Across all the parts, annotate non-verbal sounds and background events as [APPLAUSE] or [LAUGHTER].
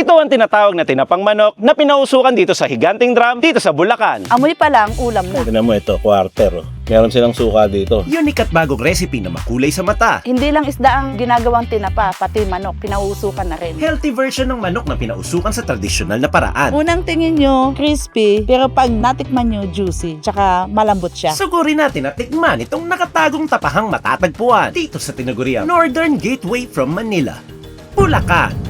Ito ang tinatawag na tinapang manok na pinausukan dito sa Higanting Drum dito sa Bulacan. Amoy pa lang, ulam na. Tignan mo ito, quarter. Oh. Meron silang suka dito. Unique at bagong recipe na makulay sa mata. Hindi lang isda ang ginagawang tinapa, pati manok, pinausukan na rin. Healthy version ng manok na pinausukan sa tradisyonal na paraan. Unang tingin nyo, crispy, pero pag natikman nyo, juicy, tsaka malambot siya. Sugurin natin at tikman itong nakatagong tapahang matatagpuan dito sa tinaguriang Northern Gateway from Manila, Bulacan.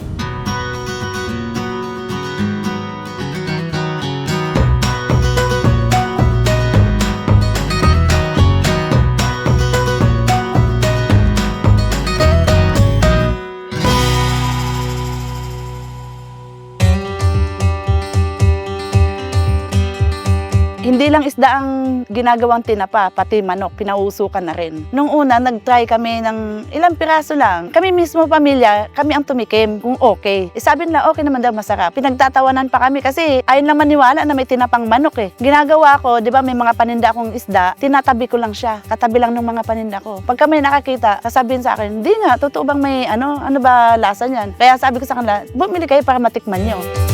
Isda ang ginagawang tinapa, pati manok, pinausukan na rin. Nung una, nag-try kami ng ilang piraso lang. Kami mismo pamilya, kami ang tumikim kung okay. Eh, sabi nila, okay naman daw masarap. Pinagtatawanan pa kami kasi ayun lang maniwala na may tinapang manok eh. Ginagawa ko, di ba may mga paninda akong isda, tinatabi ko lang siya. Katabi lang ng mga paninda ko. Pag kami nakakita, sasabihin sa akin, hindi nga, totoo bang may ano, ano ba lasa niyan? Kaya sabi ko sa kanila, bumili kayo para matikman nyo.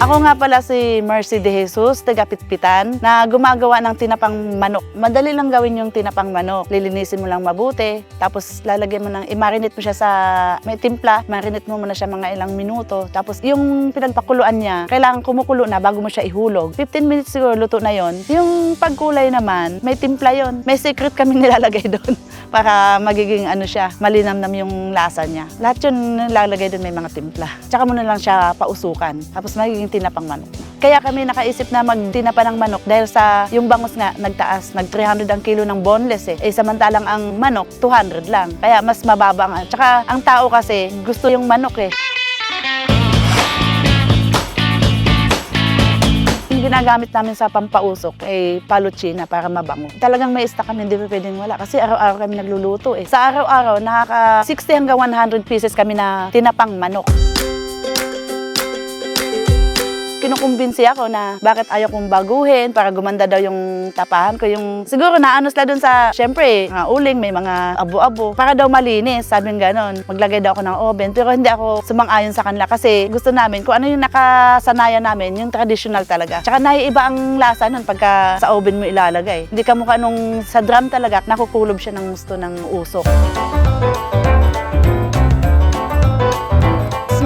Ako nga pala si Mercy De Jesus, taga Pitpitan, na gumagawa ng tinapang manok. Madali lang gawin yung tinapang manok. Lilinisin mo lang mabuti, tapos lalagyan mo ng, i-marinate mo siya sa, may timpla, marinate mo muna siya mga ilang minuto. Tapos yung pinagpakuluan niya, kailangan kumukulo na bago mo siya ihulog. 15 minutes siguro luto na yon. Yung pagkulay naman, may timpla yon. May secret kaming [LAUGHS] nilalagay doon para magiging ano siya, malinamnam yung lasa niya. Lahat yun nilalagay doon may mga timpla. Tsaka mo na lang siya pausukan. Tapos magiging tinapang manok. Kaya kami nakaisip na magtinapa ng manok dahil sa yung bangus nga nagtaas, nag 300 ang kilo ng boneless eh. Eh samantalang ang manok 200 lang. Kaya mas mababa ang Tsaka ang tao kasi gusto yung manok eh. Ginagamit namin sa pampausok ay paluchina para mabango. Talagang may stock kami, hindi pa pwedeng wala. Kasi araw-araw kami nagluluto eh. Sa araw-araw, nakaka 60 hanggang 100 pieces kami na tinapang manok. Kinukumbinsi ako na bakit ayaw kong baguhin para gumanda daw yung tapahan ko. Yung, siguro naano sila dun sa, syempre, mga uling, may mga abo-abo. Para daw malinis, sabi ganon. Maglagay daw ako ng oven. Pero hindi ako sumang-ayon sa kanila kasi gusto namin, kung ano yung nakasanayan namin, yung traditional talaga. Tsaka naiiba ang lasa nun pagka sa oven mo ilalagay. Hindi ka mukha nung sa drum talaga, nakukulob siya ng gusto ng usok.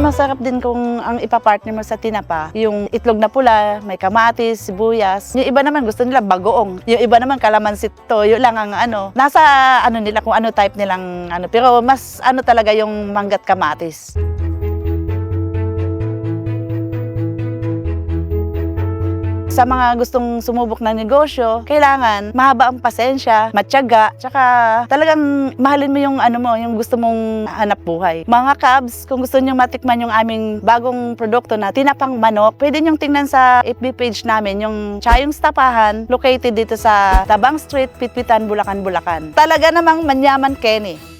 Masarap din kung ang ipapartner mo sa tinapa, yung itlog na pula, may kamatis, sibuyas. Yung iba naman gusto nila bagoong. Yung iba naman kalamansi toyo lang ang ano. Nasa ano nila kung ano type nilang ano. Pero mas ano talaga yung manggat kamatis. Sa mga gustong sumubok ng negosyo, kailangan mahaba ang pasensya, matyaga, tsaka talagang mahalin mo yung ano mo, yung gusto mong hanap buhay. Mga cabs, kung gusto niyo matikman yung aming bagong produkto na tinapang manok, pwede niyong tingnan sa FB page namin yung Chayong Stapahan, located dito sa Tabang Street, Pitpitan, Bulacan, Bulacan. Talaga namang manyaman Kenny.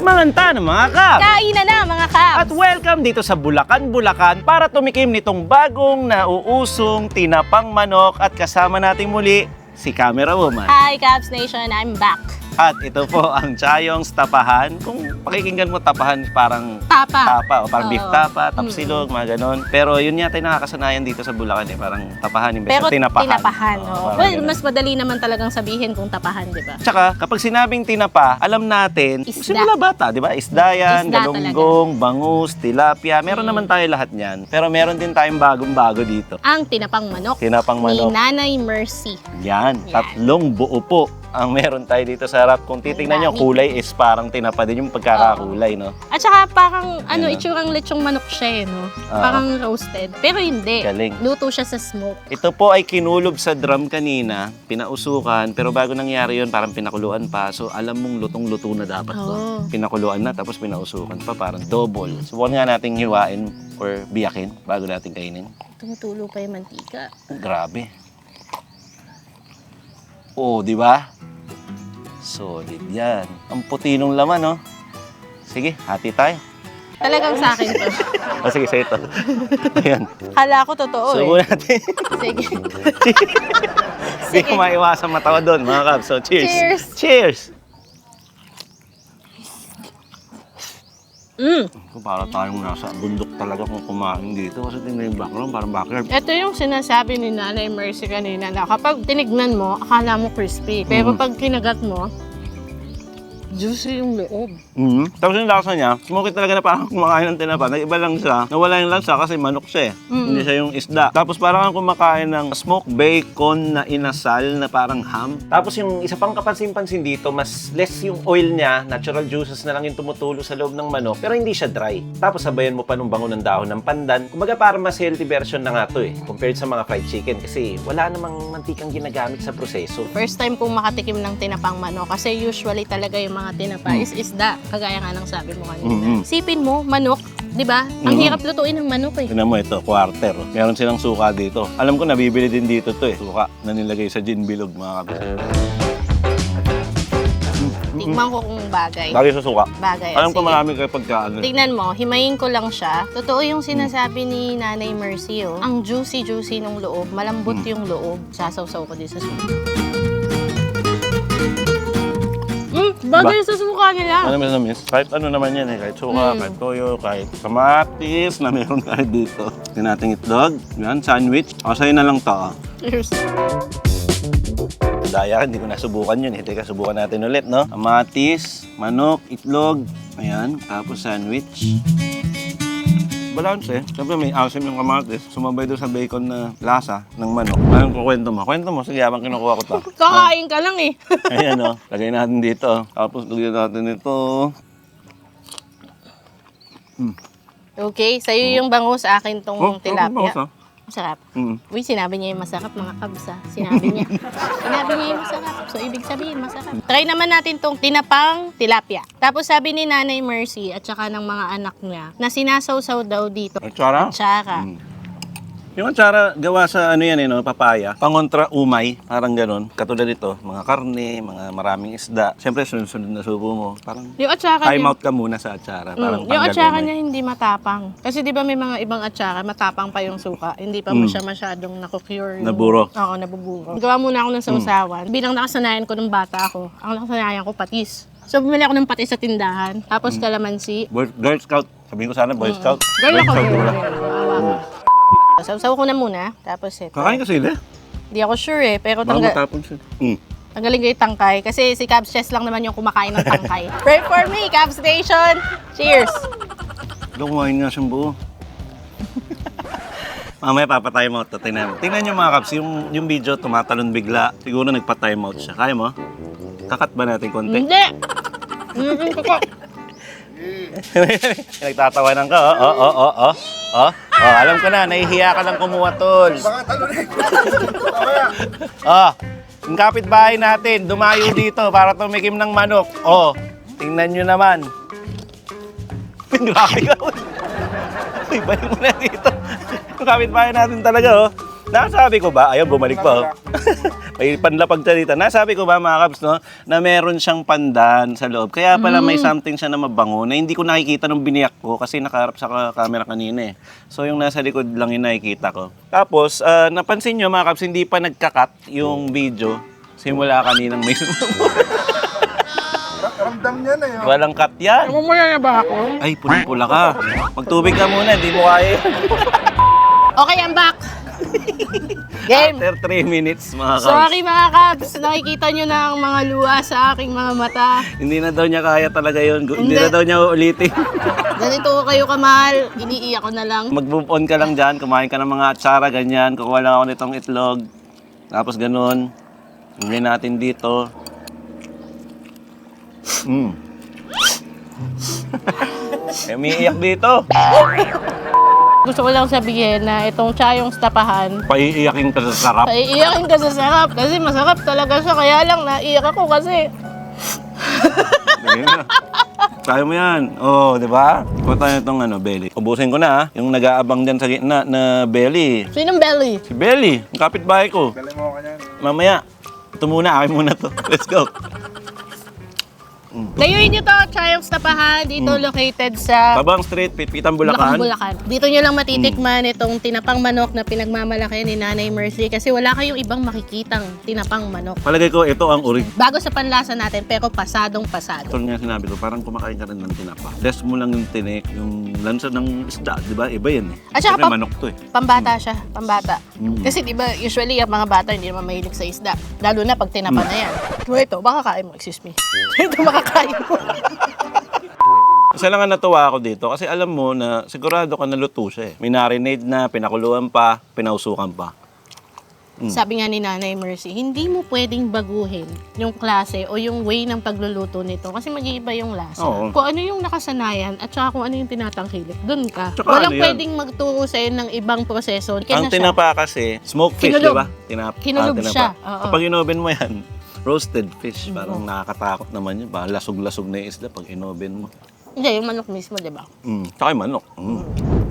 Manganta ng mga kap! Kainan na mga kabs! At welcome dito sa Bulacan, Bulacan para tumikim nitong bagong nauusong tinapang manok at kasama nating muli si Camera Woman. Hi Cabs Nation, I'm back. At ito po ang Chayong Tapahan. Kung pakikinggan mo tapahan parang Tapa. tapa o parang beef Oo. tapa, Mm. tapsilog, mga ganon. Pero yun yata yung nakakasanayan dito sa Bulacan eh, parang tapahan imbes Pero na tinapahan. tinapahan. Oo, oo. parang well, ganon. mas madali naman talagang sabihin kung tapahan, di ba? Tsaka, kapag sinabing tinapa, alam natin, Isda. simula bata, di ba? Isda yan, Isda galunggong, bangus, tilapia. Meron Mm. naman tayo lahat niyan. Pero meron din tayong bagong-bago dito. Ang tinapang manok Tinapang ni manok. Nanay Mercy. Yan, Yan. tatlong buo po ang meron tayo dito sa harap. Kung titingnan nyo, kulay is parang tinapa din yung pagkakakulay, no? At saka parang ano, Ano? itsurang lechong manok siya, eh, no? Oo. Parang roasted. Pero hindi. Galing. Luto siya sa smoke. Ito po ay kinulob sa drum kanina, pinausukan, pero bago nangyari yun, parang pinakuluan pa. So, alam mong lutong-luto na dapat to. Oo. Pinakuluan na, tapos pinausukan pa, parang double. Subukan nga nating hiwain or biyakin bago natin kainin. Tumutulo pa yung mantika. Grabe. Oh, di ba? Solid yan. Ang puti nung laman, no? Sige, hati tayo. Talagang sa akin to. O [LAUGHS] sige, sa ito. Ayan. Kala ko totoo Subo eh. natin. Sige. [LAUGHS] Hindi ko maiwasan matawa doon, mga kabs. So, cheers. Cheers. Cheers! Mm. Kung para tayong nasa bundok talaga kung kumain dito. Kasi tingnan yung background, parang backyard. Ito yung sinasabi ni Nanay Mercy kanina na kapag tinignan mo, akala mo crispy. Pero Mm. pag kinagat mo, juicy yung loob. Mhm. Tapos yung lasa niya, smoky talaga na parang kumakain ng tinapa. Nag-iba lang siya. Nawala yung lansa kasi manok siya eh. Mm. Hindi siya yung isda. Tapos parang kang kumakain ng smoked bacon na inasal na parang ham. Tapos yung isa pang kapansin-pansin dito, mas less yung oil niya, natural juices na lang yung tumutulo sa loob ng manok, pero hindi siya dry. Tapos sabayan mo pa nung bango ng dahon ng pandan. Kumbaga parang mas healthy version na nga to eh, compared sa mga fried chicken kasi wala namang mantikang ginagamit sa proseso. First time kong makatikim ng tinapang manok kasi usually talaga yung mga tinapa is isda. Kagaya nga ng sabi mo kanina. Mhm. Sipin mo, manok, di ba? Ang Mhm. hirap lutuin ng manok eh. Tingnan mo ito, quarter. Meron silang suka dito. Alam ko nabibili din dito to eh. Suka na nilagay sa gin bilog mga kapatid. Tikman ko kung bagay. Lagi sa suka. Bagay. Alam ko sige. marami kayo pagkaan. Tignan mo, himayin ko lang siya. Totoo yung sinasabi ni Nanay Mercy, oh. Ang juicy-juicy ng loob. Malambot Mm. yung loob. Sasaw-saw ko din sa suka. Mm, bagay sa suka nila. Ano na miss? Kahit ano naman yan eh. Kahit suka, Mm. kahit toyo, kahit kamatis na meron tayo dito. Yung nating itlog. Yan, sandwich. O, sa'yo na lang to. ah. Cheers. Daya, hindi ko nasubukan yun eh. Teka, subukan natin ulit, no? Kamatis, manok, itlog. Ayan, tapos sandwich. Balance eh. Siyempre may asim yung kamatis. Sumabay doon sa bacon na lasa ng manok. Anong kukwento mo? Kwento mo. Sige, habang kinukuha ko to. [LAUGHS] Kakain ka lang eh. [LAUGHS] Ayan o. Lagay natin dito. Tapos lagyan natin ito. okay, sa'yo yung bango sa akin tong Oh, tilapia. oh, Masarap. Mm. Uy, sinabi niya yung masarap, mga kabs ah. Sinabi niya. [LAUGHS] sinabi niya yung masarap. So, ibig sabihin, masarap. Try naman natin tong tinapang tilapia. Tapos sabi ni Nanay Mercy at saka ng mga anak niya na sinasawsaw daw dito. Atsara? Tsaka. Mm. Yung atsara, gawa sa ano yan eh, no? papaya. Pangontra umay, parang ganun. Katulad ito, mga karne, mga maraming isda. Siyempre, sunod-sunod na subo mo. Parang Yung atsaka time niya, out ka muna sa atsara. Parang Mm, yung tanggal atsara umay. niya hindi matapang. Kasi di ba may mga ibang atsara, matapang pa yung suka. Hindi pa Mm. mo siya masyadong nakukure. yung- Naburo. Oo, nabuburo. Gawa muna ako ng sausawan. Bilang nakasanayan ko ng bata ako, ang nakasanayan ko patis. So, bumili ako ng patis sa tindahan. Tapos kalamansi. Boy, Girl Scout. Sabihin ko sana, Boy Scout. Girl Boy ako, Scout, girl. Sausaw ko na muna. Tapos ito. Kakain ka sila? Hindi ako sure eh. Pero Baka tangga- matapon siya. Mm. tanggalin ko yung tangkay. Kasi si Cabs Chess lang naman yung kumakain ng tangkay. [LAUGHS] Pray for me, Cabs Station! Cheers! Doon kumain nga siyang buo. [LAUGHS] Mamaya out to. Tingnan mo. Tingnan nyo mga kaps, yung, yung video tumatalon bigla. Siguro nagpa-time out siya. Kaya mo? Kakat ba natin konti? Hindi! Mm-mm, kaka- [LAUGHS] Nagtatawanan ka, oh, oh, oh, oh, oh. Oh, oh, alam ko na, nahihiya ka lang kumuha, tol. oh, yung kapitbahay natin, dumayo dito para tumikim ng manok. Oh, tingnan nyo naman. [LAUGHS] Grabe ka, uy. Uy, balik mo na dito. Yung kapitbahay natin talaga, oh. Nasabi ko ba, ayaw, bumalik pa, [LAUGHS] oh. May panlapag. Nasabi ko ba, mga kaps, no, na meron siyang pandan sa loob. Kaya pala may something siya na mabango na hindi ko nakikita nung biniyak ko kasi nakaharap sa camera kanina eh. So yung nasa likod lang yung nakikita ko. Tapos, ah, napansin nyo, mga kaps, hindi pa nagkakat yung video. Simula kaninang may Ramdam niya na yun. Walang cut yan. Mamaya na ba ako? Ay, pulang-pula ka. Magtubig ka muna, hindi mo kaya. Okay, I'm back! [LAUGHS] Game! After 3 minutes, mga kaps. Sorry mga Cabs, nakikita nyo na ang mga luha sa aking mga mata. Hindi na daw niya kaya talaga yun. Hindi Hindi. na daw niya uulitin. [LAUGHS] Ganito ko kayo kamahal, iniiyak ko na lang. Mag-move on ka lang dyan, kumain ka ng mga atsara, ganyan. Kukuha lang ako nitong itlog. Tapos ganun. Hindi natin dito. [LAUGHS] Mm. umiiyak dito. Gusto ko lang sabihin na itong chayong stapahan, Paiiyakin ka sa sarap. Paiiyakin ka sa sarap kasi masarap talaga siya. Kaya lang naiyak ako kasi Sige na. Kaya mo yan. Oo, oh, di ba? Kuha tayo itong ano, belly. Ubusin ko na ha. Yung nag-aabang dyan sa gitna na belly. sinong belly? Si Belly, yung kapitbahay ko. Dali mo ka niyan. Mamaya. Ito muna, akin muna to. Let's go. Mm. Layuin nyo to, Triumphs Tapahan. Dito located sa Babang Street, Pitpitan, Bulacan. Bulacan. Bulacan. Dito nyo lang matitikman itong tinapang manok na pinagmamalaki ni Nanay Mercy kasi wala kayong ibang makikitang tinapang manok. Palagay ko, ito ang orig. Bago sa panlasa natin, pero pasadong pasado. Ito nga sinabi ko, parang kumakain ka rin ng tinapa. Less mo lang yung tinik, yung lansa ng isda, di ba? Iba yan eh. At saka manok to eh. Pambata siya, pambata. Mm. Kasi di ba, usually ang mga bata hindi naman mahilig sa isda. Lalo na pag tinapa na yan. So ito, makakain mo, excuse me. [LAUGHS] ito makakain mo. Isa lang ang natuwa ako dito kasi alam mo na sigurado ka naluto siya eh. May marinade na, pinakuluan pa, pinausukan pa. Mm. Sabi nga ni Nanay Mercy, hindi mo pwedeng baguhin yung klase o yung way ng pagluluto nito kasi mag-iiba yung lasa. Oo. Kung ano yung nakasanayan at saka kung ano yung tinatangkilik, dun ka. Tsaka Walang ano yan? pwedeng magturo sa'yo ng ibang proseso. Kaya ang na siya. tinapa kasi, smoked fish, Kinulog. di ba? Tinap, Kinulog tinapa. siya, oo. Kapag inoven mo yan, roasted fish, parang nakakatakot naman yun. Parang lasog-lasog na yung isda pag inoven mo. Hindi, yung manok mismo, di ba? Mm. Tsaka yung manok. Mm.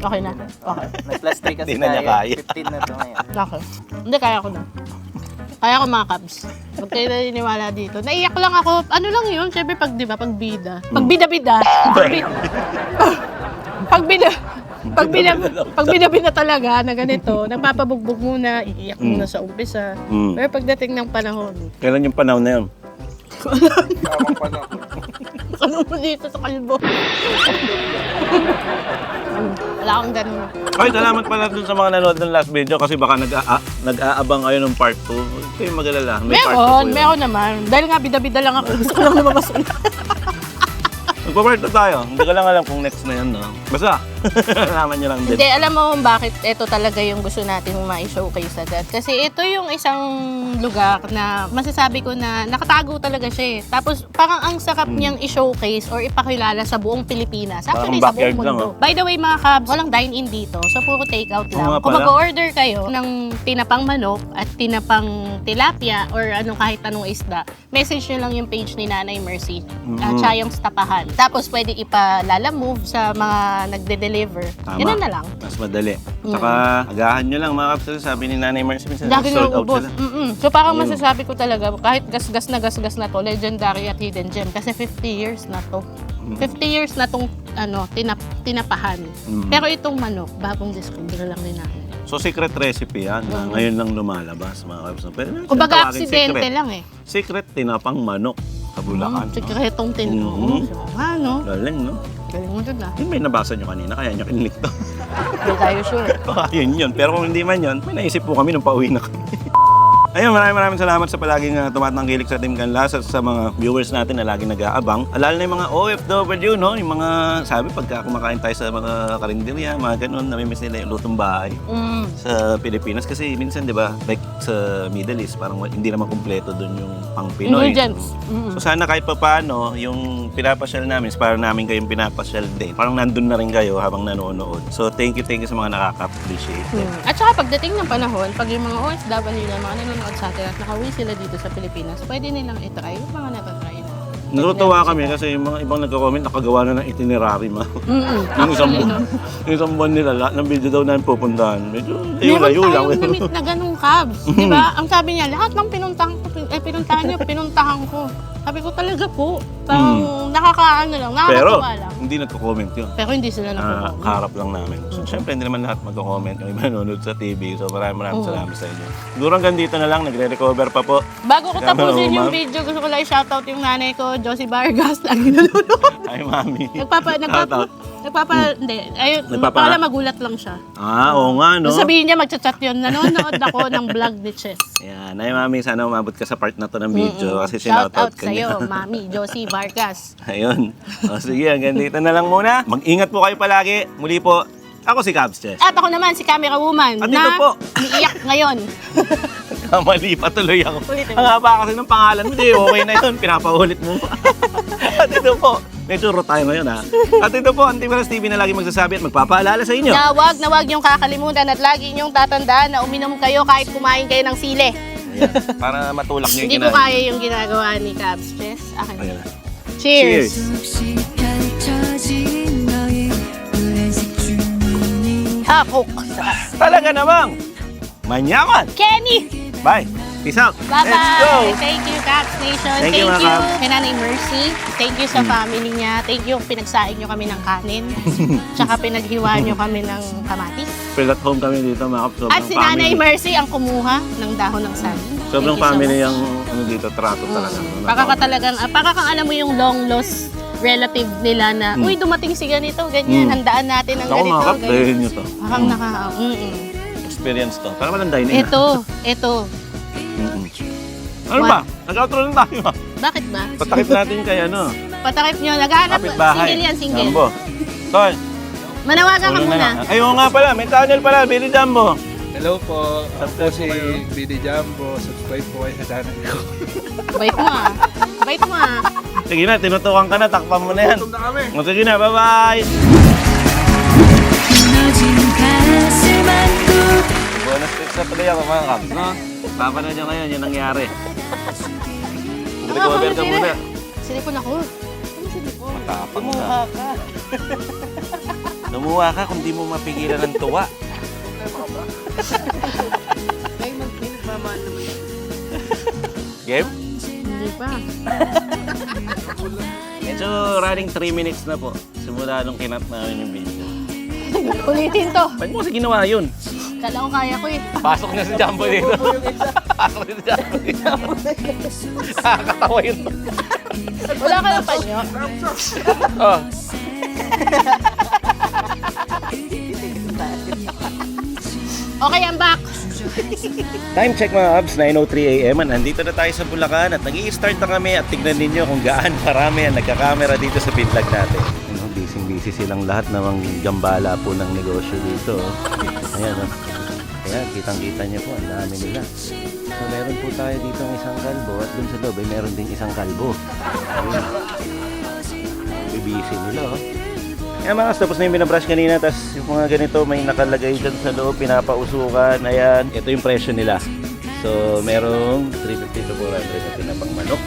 Okay na. Okay. [LAUGHS] May plus 3 kasi na niya kaya. 15 na to ngayon. Okay. Hindi, kaya ko na. Kaya ko mga kabs. Huwag kayo naniniwala dito. Naiyak lang ako. Ano lang yun? Siyempre pag, di ba, pag bida. Pag bida-bida. [LAUGHS] [LAUGHS] Pag bida. pag bida. Pag bida, pag bida-bida talaga na ganito, nagpapabugbog muna, iiyak muna sa umpisa. Mm. Pero pagdating ng panahon, Kailan yung panahon na yun? ano mo dito sa kalbo? Wala akong ganun. Ay, salamat pala dun sa mga nanood ng last video kasi baka nag nag-aabang kayo ng part 2. Huwag kayong mag-alala. May part 2 po Meron, meron naman. Dahil nga bida-bida lang ako, gusto ko lang lumabas ulit. Magpa-part 2 tayo. Hindi ko lang alam kung next na yan, no? Basta, alaman nyo lang din. Hindi, alam mo kung bakit ito talaga yung gusto natin ma-showcase agad. Kasi ito yung isang lugar na masasabi ko na nakatago talaga siya eh. Tapos parang ang sarap niyang i-showcase or ipakilala sa buong Pilipinas. Actually, Hmm. Parang sa buong backyard lang, mundo. By the way, mga kabs, walang dine-in dito. So, puro take-out Oo lang. nga Kung pala. mag-order kayo ng tinapang manok at tinapang tilapia or anong kahit anong isda, message nyo lang yung page ni Nanay Mercy. Mm. Uh, Chayong Tapahan. Tapos, pwede ipalala move sa mga nagde-deliver. Tama. Ganun na lang. Mas madali. Saka, agahan nyo lang mga kapsal. Sabi ni Nanay Marcy, minsan Lagi sold out ubos. sila. Mm-mm. So parang Ayun. masasabi ko talaga, kahit gasgas na gasgas na to, legendary at hidden gem. Kasi 50 years na to. 50 years na tong ano, tinap, tinapahan. Mm. Pero itong manok, bagong discover lang din namin. So, secret recipe yan. na ngayon lang lumalabas, mga. Pwede natin Kumbaga, tawagin aksidente secret. lang eh. Secret tinapang manok sa Bulacan. Mm, Sikretong tin. Mhm. So, ano? Galing, no? Galing mo dun ah. Yun may nabasa nyo kanina, kaya nyo kinilik to. Hindi tayo sure. Baka [LAUGHS] yun yun. Pero kung hindi man yun, may naisip po kami nung pauwi na kami. [LAUGHS] Ayun, maraming maraming salamat sa palaging uh, tumatangkilik sa Team Canlas at sa mga viewers natin na laging nag-aabang. Lalo na yung mga OFW, no? Yung mga, sabi, pagka kumakain tayo sa mga karinderya, mga ganun, namimiss nila yung lutong bahay Mm. sa Pilipinas. Kasi minsan, di ba, like sa Middle East, parang hindi naman kumpleto doon yung pang Pinoy. Ingredients. Mm. So sana kahit pa paano, yung pinapasyal namin, is para namin kayong pinapasyal din. Parang nandun na rin kayo habang nanonood. So thank you, thank you sa mga nakaka-appreciate. Mm. At saka pagdating ng panahon, pag yung mga OFW na mga nanonood sa atin at nakauwi sila dito sa Pilipinas, pwede nilang itry yung mga natatry na. Natutuwa kami kasi yung mga ibang nagko-comment nakagawa na ng itinerary ma. Mm-mm. [LAUGHS] yung isang buwan, yung isang buwan nila, lahat ng video daw namin pupuntahan. Medyo Meron layo-layo lang. tayong na-meet na ganung cabs. [LAUGHS] Di ba? Ang sabi niya, lahat ng pinuntahan ko, pin- eh, pinuntahan niyo, pinuntahan ko. Sabi ko talaga po. Parang nakakaano lang, Hmm. Pero nakakatuwa lang. hindi nagko-comment yun. Pero hindi sila Ah, nagko-comment. kaharap lang namin. So, syempre, hindi naman lahat magko-comment. Yung iba nanonood sa TV. So, maraming maraming Oo. salamat sa inyo. Siguro hanggang dito na lang. Nagre-recover pa po. Bago ko Tama, tapusin yung ma'am. video, gusto ko lang i-shoutout yung nanay ko, Josie Vargas, [LAUGHS] lagi nanonood. Ay, mami. Nagpapa, nagpapa, nagpapa, hindi, ayun, Nagpapa- para magulat lang siya. Ah, oo nga, no? Sabihin niya, magchat-chat yun, nanonood ako [LAUGHS] ng vlog ni Chess. Yan. Ay, mami, sana umabot ka sa part na to ng video kasi Shout sinoutout out ka sa'yo. [LAUGHS] Mami Josie Vargas. Ayun. O, sige, hanggang dito na lang muna. Mag-ingat po kayo palagi. Muli po, ako si Cabs Chess. At ako naman, si Camera Woman, At ito na po. umiiyak ngayon. [LAUGHS] Kamali pa tuloy ako. Ulitin mo. Ang haba kasi ng pangalan mo. Di, okay na yun. Pinapaulit mo. At ito po, may turo tayo ngayon ha. At ito po ang Timaras TV na lagi magsasabi at magpapaalala sa inyo. Na wag na wag niyong kakalimutan at lagi niyong tatandaan na uminom kayo kahit kumain kayo ng sile. Ayan, para matulak niyo yung Hindi ko kaya yung ginagawa ni Cabs Chess. Akin. Ayan. Cheers! Ako! Talaga namang, manyaman! Kenny! Bye! Peace out. Bye-bye! Let's go! Thank you, Caps Nation. Thank Thank, you, you, mga Caps. kay Nanay Mercy. Thank you sa family niya. Thank you pinagsain niyo kami ng kanin. [LAUGHS] Tsaka pinaghiwaan niyo kami ng kamatis. Feel at home kami dito mga. Sobrang At si Nanay. Mercy ang kumuha ng dahon ng saging. Sobrang so family much. yung ano dito, trato talaga. Baka ka talagang, ah, baka kang alam mo yung long lost relative nila na, uy, dumating si ganito, ganyan, Mm. handaan natin ng Ako ganito, mga kaps, dahil nyo to. Parang naka, mm Experience to. Para walang dine-in. Ito, [LAUGHS] ito. Mm-mm. Ano ba? Nag-outro lang tayo. Bakit ba? Patakip natin kay ano. Patakip nyo, naghahanap, Kapit bahay. single yan, single. Jumbo. Tol, Manawagan ka tuloy na muna. lang. Ay, oo nga pala. May channel pala. Billy Jumbo. Hello po, ako po si BD Jumbo. Subscribe po kayo sa channel ko. [LAUGHS] Bait mo ah. Bait mo ah. Sige na, tinutukan ka na. Takpan mo na yan. na kami. O, sige na, bye-bye. 무너진 가슴 안고 Bonus tips na tuloy ako mga kaps, no? Papanood nyo ngayon yung nangyari. [LAUGHS] Recover ka muna. Silipon ako. Ano silipon? Matapang ka. [LAUGHS] Lumuha ka kung di mo mapigilan ng tuwa. Game? Hindi pa. Medyo running 3 minutes na po. Simula nung kinat namin yung video. Ulitin to. Ba't mo kasi ginawa yun? Kala ko kaya ko eh. Pasok na si Jumbo dito. Pasok na si Jumbo dito. Nakakatawa yun. Wala ka ng panyo. Oh. Okay, I'm back. Time check mga abs, 9.03 a.m. Nandito na tayo sa Bulacan at nag start na kami at tignan ninyo kung gaano karami ang nagkakamera dito sa bitlag natin. Ano, busy-busy silang lahat namang gambala po ng negosyo dito. Ayan, oh. Ayan, kitang-kita niyo po, ang dami nila. So, meron po tayo dito ng isang kalbo at dun sa loob ay meron ding isang kalbo. Ayan. Busy nila, oh. Kaya mga tapos na yung binabrush kanina, tapos yung mga ganito may nakalagay dyan sa loob, pinapausukan, ayan. Ito yung presyo nila. So, merong 350 to 400 na tinapang manok.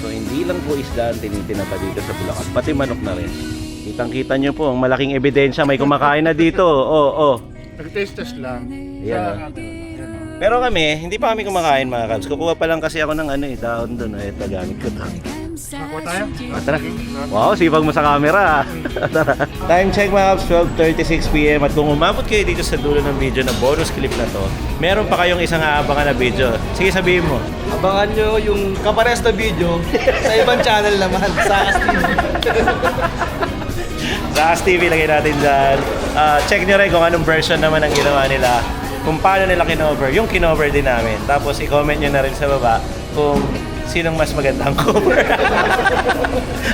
So, hindi lang po isda ang tinitinapa dito sa Bulacan, pati manok na rin. Kitang-kita nyo po, ang malaking ebidensya, may kumakain na dito. Oo, oh, oh. Nag-taste test lang. Ayan, oh. Pero kami, hindi pa kami kumakain mga kabs. Kukuha pa lang kasi ako ng ano eh, dahon doon. Ay, ito, gamit ko to. Nakuha tayo? Ah, Tara. Wow, sipag mo sa camera. ah. [LAUGHS] Tara. Time check mga kaps, 12.36pm. At kung umabot kayo dito sa dulo ng video na bonus clip na to, meron pa kayong isang aabangan na video. Sige, sabihin mo. Abangan nyo yung kapares na video sa ibang channel naman. Sa Astin. [LAUGHS] Sa As TV, lagay natin dyan. Ah, check nyo rin kung anong version naman ang ginawa nila. Kung paano nila kinover. Yung kinover din namin. Tapos i-comment nyo na rin sa baba kung sinong mas magandang [LAUGHS] cover.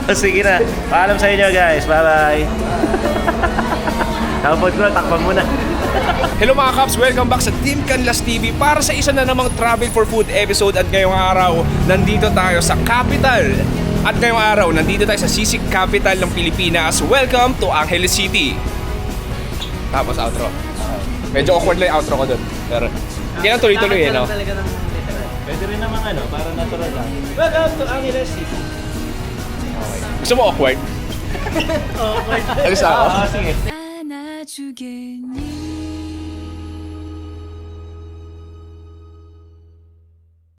o sige na. Paalam sa inyo guys. Bye-bye. Kapag ko, takpan mo na. Hello mga Kaps! Welcome back sa Team Canlas TV para sa isa na namang Travel for Food episode at ngayong araw, nandito tayo sa capital. At ngayong araw, nandito tayo sa sisig capital ng Pilipinas. Welcome to Angeles City. Tapos outro. Medyo awkward lang yung outro ko dun. Pero, kailan tuloy-tuloy eh, no? Pwede rin naman ano, para natural lang. Welcome to Angeles City. Gusto mo awkward? [LAUGHS] awkward. Alis na ako. Ah, sige. 안아주겠니